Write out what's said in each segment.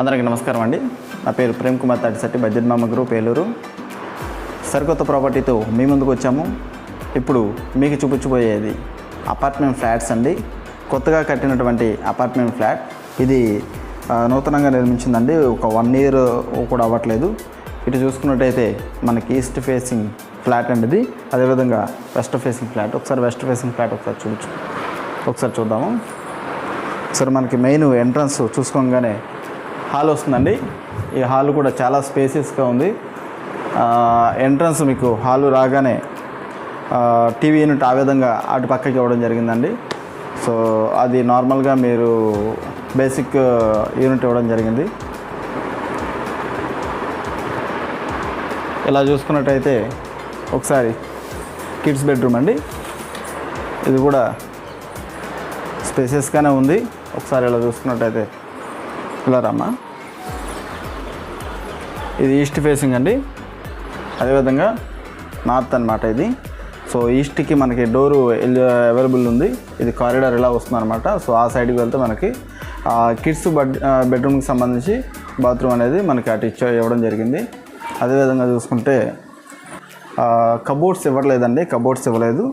అందరికీ నమస్కారం అండి. నా పేరు ప్రేమ్ కుమార్ తాటిశెట్టి బడ్జెట్ మామ గ్రూప్ ఏలూరు సరికొత్త ప్రాపర్టీతో మీ ముందుకు వచ్చాము. ఇప్పుడు మీకు చూపించబోయేది అపార్ట్మెంట్ ఫ్లాట్స్ అండి. కొత్తగా కట్టినటువంటి అపార్ట్మెంట్ ఫ్లాట్. ఇది నూతనంగా నిర్మించిందండి. ఒక వన్ ఇయర్ కూడా అవ్వట్లేదు. ఇటు చూసుకున్నట్టయితే మనకి ఈస్ట్ ఫేసింగ్ ఫ్లాట్ అండి ఇది. అదేవిధంగా వెస్ట్ ఫేసింగ్ ఫ్లాట్. ఒకసారి వెస్ట్ ఫేసింగ్ ఫ్లాట్ ఒకసారి చూపించు. ఒకసారి చూద్దాము. సరే మనకి మెయిన్ ఎంట్రన్స్ చూసుకోగానే హాల్ వస్తుందండి. ఈ హాల్ కూడా చాలా స్పేసియస్గా ఉంది. ఎంట్రన్స్ మీకు హాల్ రాగానే టీవీ యూనిట్ ఆ విధంగా అటు పక్కకి ఇవ్వడం జరిగిందండి. సో అది నార్మల్గా మీరు బేసిక్ యూనిట్ ఇవ్వడం జరిగింది. ఇలా చూసుకున్నట్టయితే ఒకసారి కిడ్స్ బెడ్రూమ్ అండి. ఇది కూడా స్పేసెస్గానే ఉంది. ఒకసారి ఇలా చూసుకున్నట్టయితే ఇలా రమ్మా ఇది ఈస్ట్ ఫేసింగ్ అండి. అదేవిధంగా నార్త్ అన్నమాట ఇది. సో ఈస్ట్కి మనకి డోరు అవైలబుల్ ఉంది. ఇది కారిడార్ ఇలా వస్తుంది అనమాట సో ఆ సైడ్కి వెళ్తే మనకి కిడ్స్ బెడ్ బెడ్రూమ్కి సంబంధించి బాత్రూమ్ అనేది మనకి అటు ఇచ్చ ఇవ్వడం జరిగింది. అదేవిధంగా చూసుకుంటే కబోర్డ్స్ ఇవ్వట్లేదండి. కబోర్డ్స్ ఇవ్వలేదు.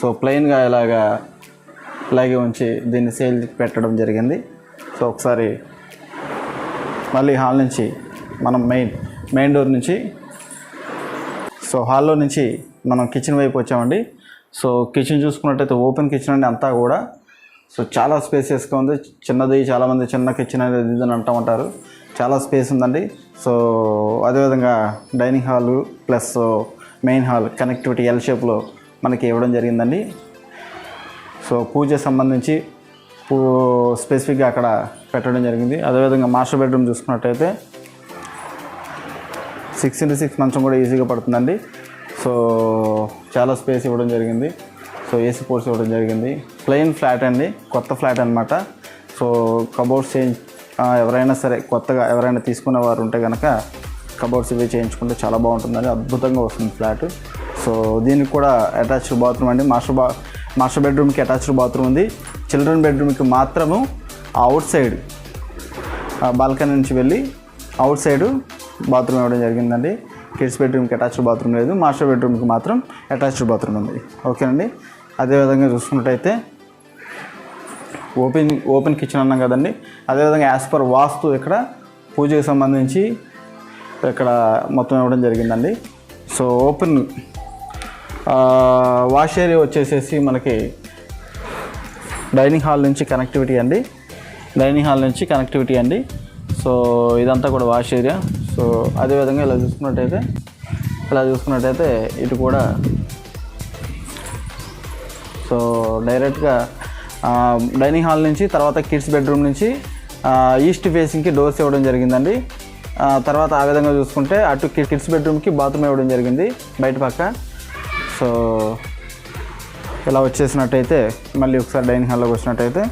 సో ప్లెయిన్గా ఇలాగా ఇలాగే ఉంచి దీన్ని సేల్ పెట్టడం జరిగింది. సో ఒకసారి మళ్ళీ హాల్ నుంచి మనం మెయిన్ మెయిన్ డోర్ నుంచి సో హాల్లో నుంచి మనం కిచెన్ వైపు వచ్చామండి. సో కిచెన్ చూసుకున్నట్టయితే ఓపెన్ కిచెన్ అండి అంతా కూడా. సో చాలా స్పేసియస్గా ఉంది. చిన్నది చాలామంది చిన్న కిచెన్ అనేది ఇది అని అంటూ ఉంటారు. చాలా స్పేస్ ఉందండి. సో అదేవిధంగా dining hall plus main hall connectivity L షేప్లో మనకి ఇవ్వడం జరిగిందండి. సో పూజ సంబంధించి పూ స్పెసిఫిక్గా అక్కడ పెట్టడం జరిగింది. అదేవిధంగా మాస్టర్ బెడ్రూమ్ చూసుకున్నట్టయితే సిక్స్ ఇంటూ సిక్స్ మంచం కూడా ఈజీగా పడుతుందండి. సో చాలా స్పేస్ ఇవ్వడం జరిగింది. సో ఏసీ పోర్ట్స్ ఇవ్వడం జరిగింది. ప్లెయిన్ ఫ్లాట్ అండి. కొత్త ఫ్లాట్ అనమాట సో కబోర్డ్స్ చేంజ్ ఎవరైనా సరే కొత్తగా ఎవరైనా తీసుకునే వారు ఉంటే కనుక కబోర్డ్స్ ఇవి చేయించుకుంటే చాలా బాగుంటుందండి. అద్భుతంగా వస్తుంది ఫ్లాట్. సో దీనికి కూడా అటాచ్డ్ బాత్రూమ్ అండి. మాస్టర్ బా మాస్టర్ బెడ్రూమ్కి అటాచ్డ్ బాత్రూమ్ ఉంది. చిల్డ్రన్ బెడ్రూమ్కి మాత్రము అవుట్ సైడ్ బాల్కనీ నుంచి వెళ్ళి అవుట్ సైడ్ బాత్రూమ్ ఇవ్వడం జరిగిందండి. కిడ్స్ బెడ్రూమ్కి అటాచ్డ్ బాత్రూమ్ లేదు మాస్టర్ బెడ్రూమ్కి మాత్రం అటాచ్డ్ బాత్రూమ్ ఉంది. ఓకేనండి? అదేవిధంగా చూసుకున్నట్టయితే ఓపెన్ ఓపెన్ కిచెన్ అన్నాం కదండి. అదేవిధంగా యాజ్ పర్ వాస్తు ఇక్కడ పూజకి సంబంధించి ఇక్కడ మొత్తం ఇవ్వడం జరిగిందండి. సో ఓపెన్ వాష్ ఏరియా వచ్చేసేసి మనకి డైనింగ్ హాల్ నుంచి కనెక్టివిటీ అండి. డైనింగ్ హాల్ నుంచి కనెక్టివిటీ అండి. సో ఇదంతా కూడా వాష్ ఏరియా. సో అదేవిధంగా ఇలా చూసుకున్నట్టయితే ఇలా చూసుకున్నట్టయితే ఇటు కూడా. సో డైరెక్ట్గా డైనింగ్ హాల్ నుంచి తర్వాత కిడ్స్ బెడ్రూమ్ నుంచి ఈస్ట్ ఫేసింగ్కి డోర్స్ ఇవ్వడం జరిగిందండి. తర్వాత ఆ విధంగా చూసుకుంటే అటు కిడ్స్ బెడ్రూమ్కి బాత్రూమ్ ఇవ్వడం జరిగింది బయట పక్క. సో ఇలా వచ్చేసినట్టయితే మళ్ళీ ఒకసారి డైనింగ్ హాల్లోకి వచ్చినట్టయితే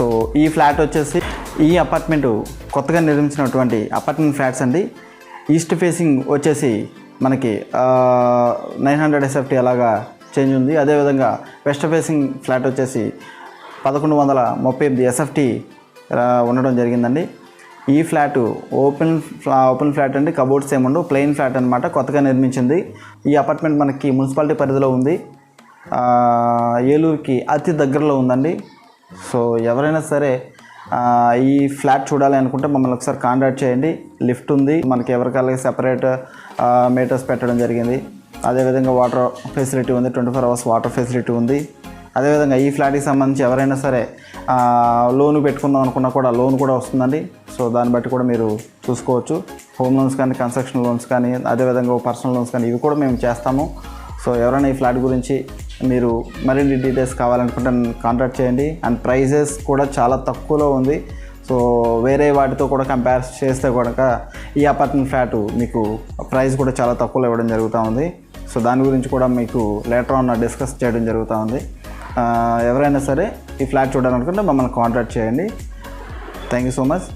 సో ఈ ఫ్లాట్ వచ్చేసి ఈ అపార్ట్మెంట్ కొత్తగా నిర్మించినటువంటి అపార్ట్మెంట్ ఫ్లాట్స్ అండి. ఈస్ట్ ఫేసింగ్ వచ్చేసి మనకి నైన్ హండ్రెడ్ ఎస్ఎఫ్టీ అలాగా చేంజ్ ఉంది. అదేవిధంగా వెస్ట్ ఫేసింగ్ ఫ్లాట్ వచ్చేసి పదకొండు వందల ముప్పై ఎనిమిది ఎస్ఎఫ్టీ ఉండడం జరిగిందండి. ఈ ఫ్లాట్ ఓపెన్ ఫ్లా- ఓపెన్ ఫ్లాట్ అండి. కబోర్డ్స్ ఏముండవు ప్లెయిన్ ఫ్లాట్ అనమాట కొత్తగా నిర్మించింది. ఈ అపార్ట్మెంట్ మనకి మున్సిపాలిటీ పరిధిలో ఉంది. ఏలూరుకి అతి దగ్గరలో ఉందండి. సో ఎవరైనా సరే ఈ ఫ్లాట్ చూడాలి అనుకుంటే మమ్మల్ని ఒకసారి కాంటాక్ట్ చేయండి. లిఫ్ట్ ఉంది. మనకి ఎవరికైనా సెపరేట్ మీటర్స్ పెట్టడం జరిగింది. అదేవిధంగా వాటర్ ఫెసిలిటీ ఉంది. Twenty four hours water facility ఉంది. అదేవిధంగా ఈ ఫ్లాట్కి సంబంధించి ఎవరైనా సరే లోన్ పెట్టుకుందాం అనుకున్నా కూడా లోన్ కూడా వస్తుందండి. సో దాన్ని బట్టి కూడా మీరు చూసుకోవచ్చు. హోమ్ లోన్స్ కానీ కన్స్ట్రక్షన్ లోన్స్ కానీ అదేవిధంగా పర్సనల్ లోన్స్ కానీ ఇవి కూడా మేము చేస్తాము. సో ఎవరైనా ఈ ఫ్లాట్ గురించి మీరు మరిన్ని డీటెయిల్స్ కావాలనుకుంటే కాంటాక్ట్ చేయండి. అండ్ ప్రైజెస్ కూడా చాలా తక్కువలో ఉంది. సో వేరే వాటితో కూడా కంపేర్ చేస్తే కనుక ఈ అపార్ట్మెంట్ ఫ్లాట్ మీకు ప్రైస్ కూడా చాలా తక్కువలో ఇవ్వడం జరుగుతూ ఉంది. సో దాని గురించి కూడా మీకు లేటర్ ఆన్ డిస్కస్ చేయడం జరుగుతూ ఉంది. ఎవరైనా సరే ఈ ఫ్లాట్ చూడాలనుకుంటే మమ్మల్ని కాంటాక్ట్ చేయండి. Thank you so much